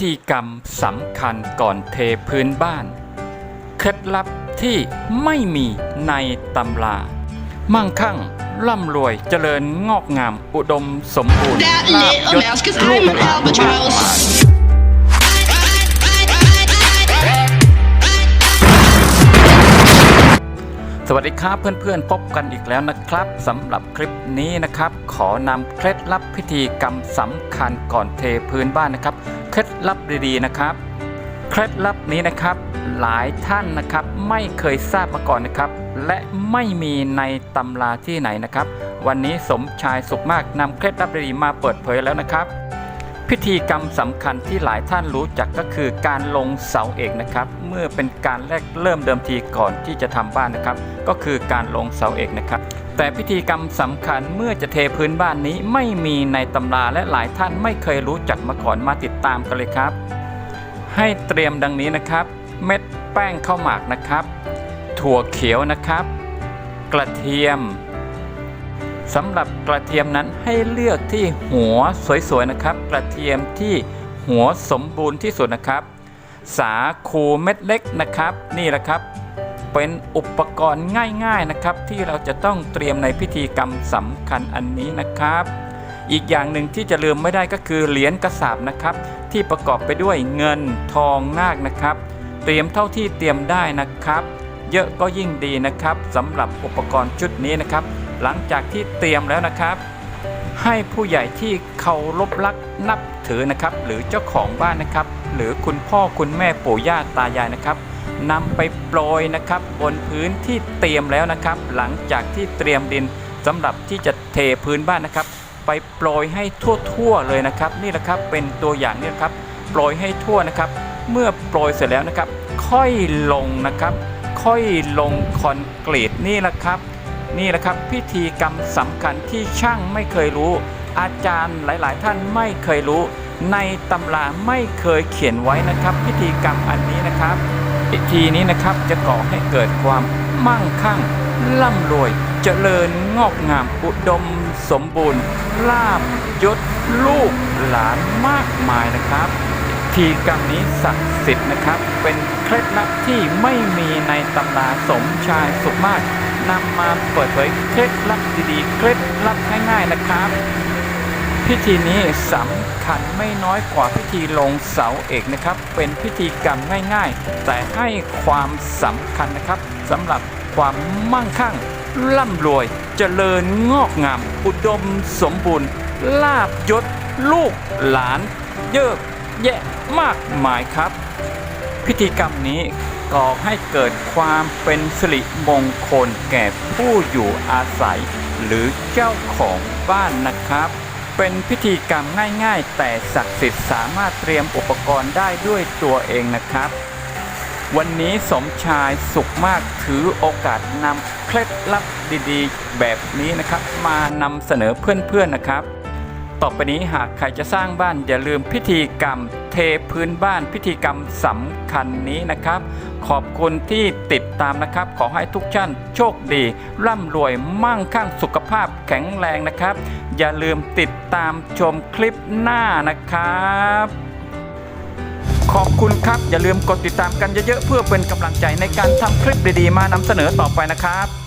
ธีกรรมสำคัญก่อนเทพื้นบ้าน เคล็ดลับที่ไม่มีในตำรา มั่งคั่งร่ำรวยเจริญงอกงามอุดมสมบูรณ์ That ลาบ little ยศ mouse, 'cause ลูก I'm an หลาน สวัสดีครับเพื่อนๆ พบกันอีกแล้วนะครับสำหรับคลิปนี้นะครับ ขอนำเคล็ดลับพิธีกรรมสำคัญก่อนเทพื้นบ้านนะครับ เคล็ดลับดีๆนะครับ เคล็ดลับนี้นะครับหลายท่านนะครับไม่เคยทราบมาก่อนนะครับ และไม่มีในตำราที่ไหนนะครับ วันนี้สมชายสุขมากนำเคล็ดลับดีๆมาเปิดเผยแล้วนะครับ พิธีกรรมสำคัญที่หลายท่านรู้จักก็คือการลงเสาเอกนะครับ เมื่อเป็นการแรกเริ่มเดิมทีก่อนที่จะทำบ้านนะครับ ก็คือการลงเสาเอกนะครับ แต่พิธีกรรมสำคัญเมื่อจะเทพื้นบ้านนี้ไม่มีในตำราและหลายท่านไม่เคยรู้จักมาก่อนมาติดตามกันเลยครับ ให้เตรียมดังนี้นะครับ เม็ดแป้งข้าวหมากนะครับ ถั่วเขียวนะครับ กระเทียม สำหรับกระเทียมนั้นให้เลือกที่หัวสวยๆนะครับ กระเทียมที่หัวสมบูรณ์ที่สุดนะครับ สาคูเม็ดเล็กนะครับ นี่แหละครับ เป็นอุปกรณ์ง่ายๆนะครับ ที่เราจะต้องเตรียมในพิธีกรรมสำคัญอันนี้นะครับ อีกอย่างหนึ่งที่จะลืมไม่ได้ก็คือเหรียญกระสาบนะครับ ที่ประกอบไปด้วยเงินทองนาคนะครับ เตรียมเท่าที่เตรียมได้นะครับ เยอะก็ยิ่งดีนะครับสำหรับอุปกรณ์ชุดนี้นะครับ หลังจากที่เตรียมแล้วนะครับ ให้ผู้ใหญ่ที่เคารพรักนับถือนะครับ หรือเจ้าของบ้านนะครับ หรือคุณพ่อคุณแม่ปู่ย่าตายายนะครับนำไปโปรยนะครับ บนพื้นที่เตรียมแล้วนะครับ หลังจากที่เตรียมดินสำหรับที่จะเทพื้นบ้านนะครับ ไปโปรยให้ทั่วๆเลยนะครับ นี่แหละครับเป็นตัวอย่างนี่ครับโปรยให้ทั่วนะครับ เมื่อโปรยเสร็จแล้วนะครับ ค่อยลงนะครับ ค่อยลงคอนกรีตนี่แหละครับ นี่แหละครับพิธีกรรมสำคัญที่ช่างไม่เคยรู้ อาจารย์หลายๆ ท่านไม่เคยรู้ ในตำราไม่เคยเขียนไว้นะครับ พิธีกรรมอันนี้นะครับ พิธีนี้นะครับจะก่อให้เกิดความมั่งคั่งร่ำรวยเจริญงอกงามอุดมสมบูรณ์ลาบยศลูกหลานมากมายนะครับพิธีกรรมนี้ศักดิ์สิทธิ์นะครับ เป็นเคล็ดลับที่ไม่มีในตำราสมชายสุมาก นำมาเปิดเผยเคล็ดลับดีๆ เคล็ดลับง่าย ๆนะครับ พิธีนี้สำคัญไม่น้อยกว่าพิธีลงเสาเอกนะครับ เป็นพิธีกรรมง่าย ๆ แต่ให้ความสำคัญนะครับสำหรับความมั่งคั่ง ร่ำรวย เจริญงอกงาม อุดมสมบูรณ์ ลาบยศ ลูกหลาน เยอะแยะมากมายครับ พิธีกรรมนี้ก่อให้เกิดความเป็นสิริมงคลแก่ผู้อยู่อาศัย หรือเจ้าของบ้านนะครับ เป็นพิธีกรรมง่ายๆ แต่ศักดิ์สิทธิ์สามารถเตรียมอุปกรณ์ได้ด้วยตัวเองนะครับ วันนี้สมชายสุขมากถือโอกาสนำเคล็ดลับดีๆ แบบนี้นะครับ มานำเสนอเพื่อนๆนะครับ ต่อไปนี้หากใครจะสร้างบ้านอย่าลืมพิธีกรรม เทพื้นบ้านพิธีกรรมสำคัญนี้นะครับ ขอบคุณที่ติดตามนะครับ ขอให้ทุกท่านโชคดี ร่ำรวยมั่งคั่งสุขภาพแข็งแรงนะครับ อย่าลืมติดตามชมคลิปหน้านะครับขอบคุณครับ อย่าลืมกดติดตามกันเยอะๆ เพื่อเป็นกำลังใจในการทำคลิปดีๆ มานำเสนอต่อไปนะครับ